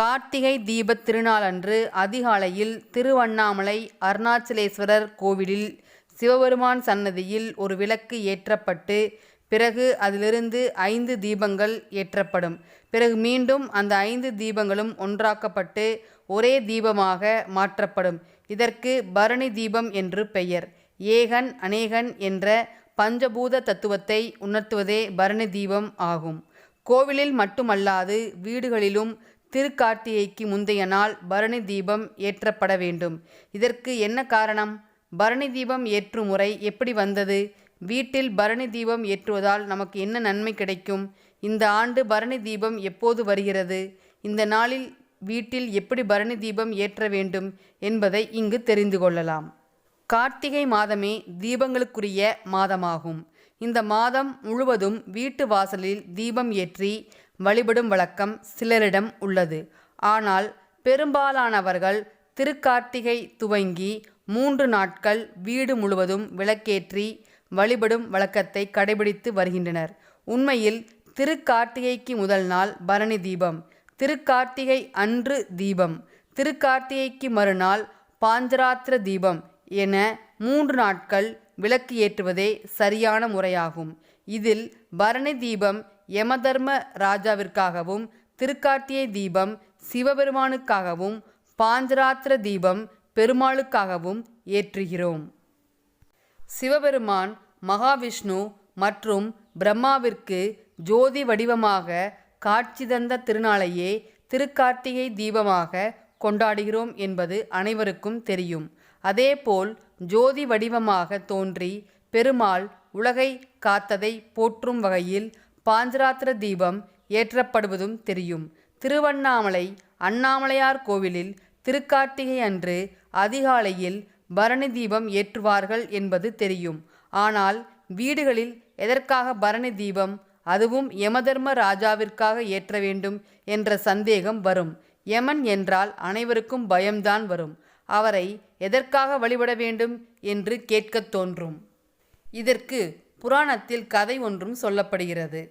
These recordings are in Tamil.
கார்த்திகை தீபத் திருநாளன்று அதிகாலையில் திருவண்ணாமலை அருணாச்சலேஸ்வரர் கோவிலில் சிவபெருமான் சன்னதியில் ஒரு விளக்கு ஏற்றப்பட்டு பிறகு அதிலிருந்து ஐந்து தீபங்கள் ஏற்றப்படும். பிறகு மீண்டும் அந்த ஐந்து தீபங்களும் ஒன்றாக்கப்பட்டு ஒரே தீபமாக மாற்றப்படும். இதற்கு பரணி தீபம் என்று பெயர். ஏகன் அநேகன் என்ற பஞ்சபூத தத்துவத்தை உணர்த்துவதே பரணி தீபம் ஆகும். கோவிலில் மட்டுமல்லாது வீடுகளிலும் திருக்கார்த்திகைக்கு முந்தைய நாள் பரணி தீபம் ஏற்றப்பட வேண்டும். இதற்கு என்ன காரணம்? பரணி தீபம் ஏற்றும் முறை எப்படி வந்தது? வீட்டில் பரணி தீபம் ஏற்றுவதால் நமக்கு என்ன நன்மை கிடைக்கும்? இந்த ஆண்டு பரணி தீபம் எப்போது வருகிறது? இந்த நாளில் வீட்டில் எப்படி பரணி தீபம் ஏற்ற வேண்டும் என்பதை இங்கு தெரிந்து கொள்ளலாம். கார்த்திகை மாதமே தீபங்களுக்குரிய மாதமாகும். இந்த மாதம் முழுவதும் வீட்டு வாசலில் தீபம் ஏற்றி வழிபடும் வழக்கம் சிலரிடம் உள்ளது. ஆனால் பெரும்பாலானவர்கள் திருக்கார்த்திகை துவங்கி மூன்று நாட்கள் வீடு முழுவதும் விளக்கேற்றி வழிபடும் வழக்கத்தை கடைபிடித்து வருகின்றனர். உண்மையில் திருக்கார்த்திகைக்கு முதல் நாள் பரணி தீபம் திருக்கார்த்திகை அன்று தீபம் திருக்கார்த்திகைக்கு மறுநாள் பாஞ்சராத்திர தீபம் என மூன்று நாட்கள் விளக்கு ஏற்றுவதே சரியான முறையாகும். இதில் பரணி தீபம் யமதர்ம ராஜாவிற்காகவும் திருக்கார்த்திகை தீபம் சிவபெருமானுக்காகவும் பாஞ்சராத்திர தீபம் பெருமாளுக்காகவும் ஏற்றுகிறோம். சிவபெருமான் மகாவிஷ்ணு மற்றும் பிரம்மாவிற்கு ஜோதி வடிவமாக காட்சி தந்த திருநாளையே திருக்கார்த்திகை தீபமாக கொண்டாடுகிறோம் என்பது அனைவருக்கும் தெரியும். அதேபோல் ஜோதி வடிவமாக தோன்றி பெருமாள் உலகை காத்ததை போற்றும் வகையில் பாஞ்சராத்திர தீபம் ஏற்றப்படுவதும் தெரியும். திருவண்ணாமலை அண்ணாமலையார் கோவிலில் திருக்கார்த்திகை அன்று அதிகாலையில் பரணி தீபம் ஏற்றுவார்கள் என்பது தெரியும். ஆனால் வீடுகளில் எதற்காக பரணி தீபம் அதுவும் யமதர்ம ராஜாவிற்காக ஏற்ற வேண்டும் என்ற சந்தேகம் வரும். யமன் என்றால் அனைவருக்கும் பயம்தான் வரும். அவரை எதற்காக வழிபட வேண்டும் என்று கேட்கத் தோன்றும். இதற்கு புராணத்தில் கதை ஒன்றும் சொல்லப்படுகிறது.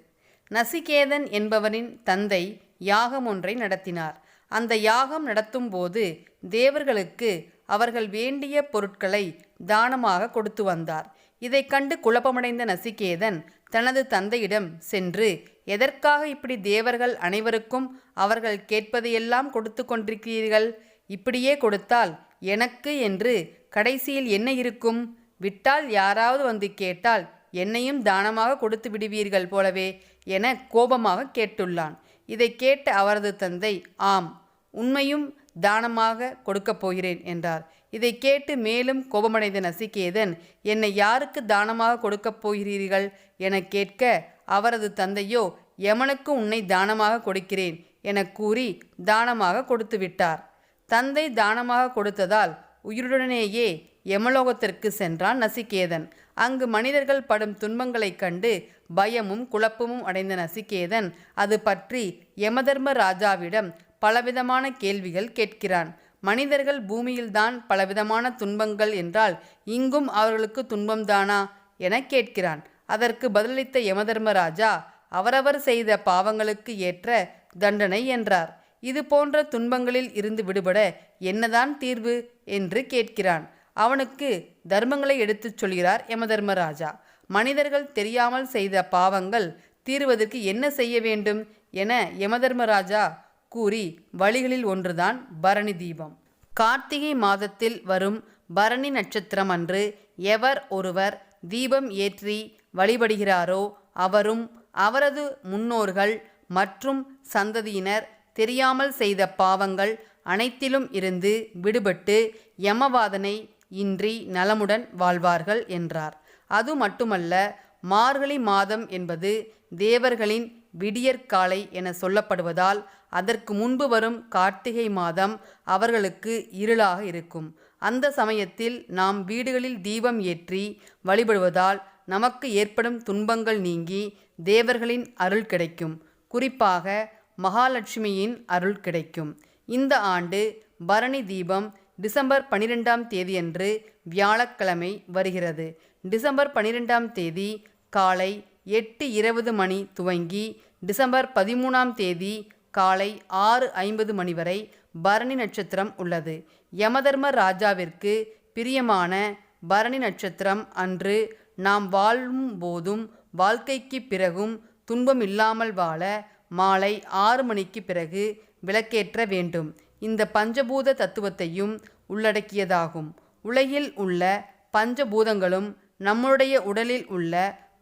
நசிகேதன் என்பவரின் தந்தை யாகம் ஒன்றை நடத்தினார். அந்த யாகம் நடத்தும்போது தேவர்களுக்கு அவர்கள் வேண்டிய பொருட்களை தானமாக கொடுத்து வந்தார். இதை கண்டு குழப்பமடைந்த நசிகேதன் தனது தந்தையிடம் சென்று எதற்காக இப்படி தேவர்கள் அனைவருக்கும் அவர்கள் கேட்பதையெல்லாம் கொடுத்து கொண்டிருக்கிறீர்கள்? இப்படியே கொடுத்தால் எனக்கு என்று கடைசியில் என்ன இருக்கும்? விட்டால் யாராவது வந்து கேட்டால் என்னையும் தானமாக கொடுத்து விடுவீர்கள் போலவே என கோபமாக கேட்டுள்ளான். இதை கேட்ட அவரது தந்தை ஆம் உண்மையும் தானமாக கொடுக்கப் போகிறேன் என்றார். இதை கேட்டு மேலும் கோபமடைந்த நசிகேதன் என்னை யாருக்கு தானமாக கொடுக்கப் போகிறீர்கள்? என கேட்க அவரது தந்தையோ யமனுக்கு உன்னை தானமாக கொடுக்கிறேன் என கூறி தானமாக கொடுத்து விட்டார் தந்தை தானமாக கொடுத்ததால் உயிருடனேயே யமலோகத்திற்கு சென்றான் நசிகேதன். அங்கு மனிதர்கள் படும் துன்பங்களைக் கண்டு பயமும் குழப்பமும் அடைந்த நசிகேதன் அது பற்றி யமதர்ம ராஜாவிடம் பலவிதமான கேள்விகள் கேட்கிறான். மனிதர்கள் பூமியில்தான் பலவிதமான துன்பங்கள் என்றால் இங்கும் அவர்களுக்கு துன்பம்தானா என கேட்கிறான். அதற்கு பதிலளித்த யமதர்மராஜா அவரவர் செய்த பாவங்களுக்கு ஏற்ற தண்டனை என்றார். இது போன்ற துன்பங்களில் இருந்து விடுபட என்னதான் தீர்வு என்று கேட்கிறான். அவனுக்கு தர்மங்களை எடுத்துச் சொல்கிறார் யமதர்மராஜா. மனிதர்கள் தெரியாமல் செய்த பாவங்கள் தீர்வதற்கு என்ன செய்ய வேண்டும் என யமதர்மராஜா கூறி வழிகளில் ஒன்றுதான் பரணி தீபம். கார்த்திகை மாதத்தில் வரும் பரணி நட்சத்திரம் அன்று எவர் ஒருவர் தீபம் ஏற்றி வழிபடுகிறாரோ அவரும் அவரது முன்னோர்கள் மற்றும் சந்ததியினர் தெரியாமல் செய்த பாவங்கள் அனைத்திலும் இருந்து விடுபட்டு யமவாதனை இன்றி நலமுடன் வாழ்வார்கள் என்றார். அது மட்டுமல்ல மார்கழி மாதம் என்பது தேவர்களின் விடியற்காலை என சொல்லப்படுவதால் அதற்கு முன்பு வரும் கார்த்திகை மாதம் அவர்களுக்கு இருளாக இருக்கும். அந்த சமயத்தில் நாம் வீடுகளில் தீபம் ஏற்றி வழிபடுவதால் நமக்கு ஏற்படும் துன்பங்கள் நீங்கி தேவர்களின் அருள் கிடைக்கும். குறிப்பாக மகாலட்சுமியின் அருள் கிடைக்கும். இந்த ஆண்டு பரணி தீபம் டிசம்பர் பனிரெண்டாம் தேதியன்று வியாழக்கிழமை வருகிறது. டிசம்பர் பனிரெண்டாம் தேதி காலை எட்டு இருபது மணி துவங்கி டிசம்பர் பதிமூணாம் தேதி காலை ஆறு ஐம்பது மணி வரை பரணி நட்சத்திரம் உள்ளது. யமதர்ம ராஜாவிற்கு பிரியமான பரணி நட்சத்திரம் அன்று நாம் வாழும் போதும் வாழ்க்கைக்கு பிறகும் துன்பம் இல்லாமல் வாழ மாலை ஆறு மணிக்கு பிறகு விளக்கேற்ற வேண்டும். இந்த பஞ்சபூத தத்துவத்தையும் உள்ளடக்கியதாகும். உலகில் உள்ள பஞ்சபூதங்களும் நம்முடைய உடலில் உள்ள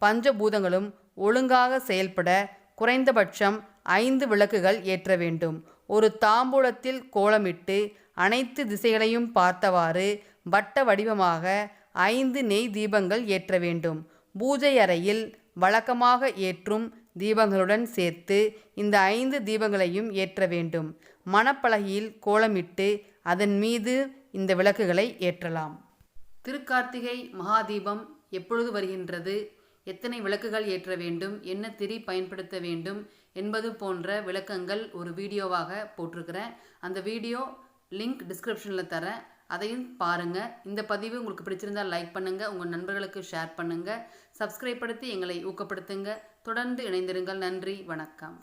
பஞ்சபூதங்களும் ஒழுங்காக செயல்பட குறைந்தபட்சம் ஐந்து விளக்குகள் ஏற்ற வேண்டும். ஒரு தாம்பூலத்தில் கோலமிட்டு அனைத்து திசைகளையும் பார்த்தவாறு வட்ட வடிவமாக ஐந்து நெய் தீபங்கள் ஏற்ற வேண்டும். பூஜை அறையில் வழக்கமாக ஏற்றும் தீபங்களுடன் சேர்த்து இந்த ஐந்து தீபங்களையும் ஏற்ற வேண்டும். மணப்பலகையில் கோலமிட்டு அதன் மீது இந்த விளக்குகளை ஏற்றலாம். திருக்கார்த்திகை மகாதீபம் எப்பொழுது வருகின்றது? எத்தனை விளக்குகள் ஏற்ற வேண்டும்? என்ன திரி பயன்படுத்த வேண்டும்? என்பது போன்ற விளக்கங்கள் ஒரு வீடியோவாக போட்டிருக்கிறேன். அந்த வீடியோ லிங்க் டிஸ்கிரிப்ஷனில் தரேன். அதையும் பாருங்கள் இந்த பதிவு உங்களுக்கு பிடிச்சிருந்தால் லைக் பண்ணுங்கள் உங்கள் நண்பர்களுக்கு ஷேர் பண்ணுங்கள் சப்ஸ்கிரைப் படுத்தி எங்களை ஊக்கப்படுத்துங்க. தொடர்ந்து இணைந்திருங்கள். நன்றி. வணக்கம்.